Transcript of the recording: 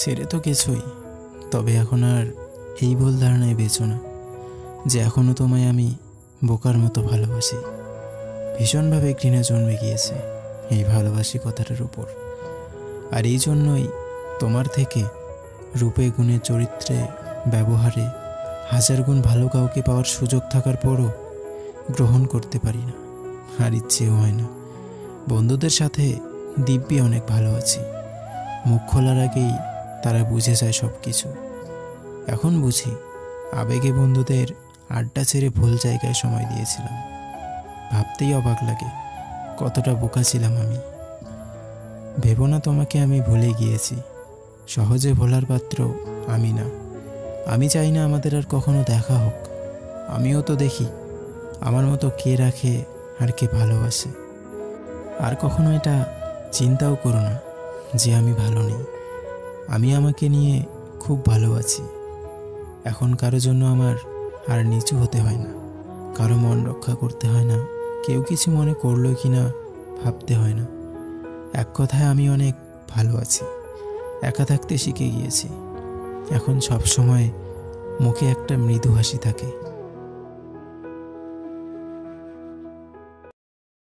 ছেড়ে তো কিছুই। তবে এখন আর এই ভুল ধারণায় বেচো না, যে এখনও তোমায় আমি বোকার মতো ভালোবাসি। ভীষণভাবে ঘৃণা জন্মে গিয়েছে এই ভালোবাসি কথাটার উপর। আর এই জন্যই তোমার থেকে রূপে গুণে চরিত্রে ব্যবহারে হাজার গুণ ভালো কাউকে পাওয়ার সুযোগ থাকার পরও গ্রহণ করতে পারি না, আর ইচ্ছেও হয় না। বন্ধুদের সাথে দিব্যি অনেক ভালো আছি। মুখ খোলার আগেই তারা বুঝে যায় সব কিছু এখন বুঝি আবেগে বন্ধুদের আড্ডা ছেড়ে ভুল জায়গায় সময় দিয়েছিলাম। ভাবতেই অবাক লাগে কতটা বোকা ছিলাম আমি। ভেবো না তোমাকে আমি ভুলে গিয়েছি। সহজে ভোলার পাত্র আমি না। আমি চাই না আমাদের আর কখনো দেখা হোক। আমিও তো দেখি আমার মতো কে রাখে আর কে ভালোবাসে। আর কখনো এটা চিন্তাও করো না যে আমি ভালো নেই। আমি আমাকে নিয়ে খুব ভালো আছি এখন কারও জন্য আমার আর নিচু হতে হয় না। কারও মন রক্ষা করতে হয় না। কেউ কিছু মনে করল কি না ভাবতে হয় না। এক কথায় আমি অনেক ভালো আছি। একা থাকতে শিখে গিয়েছি। এখন সব সময় মুখে একটা মৃদু হাসি থাকে।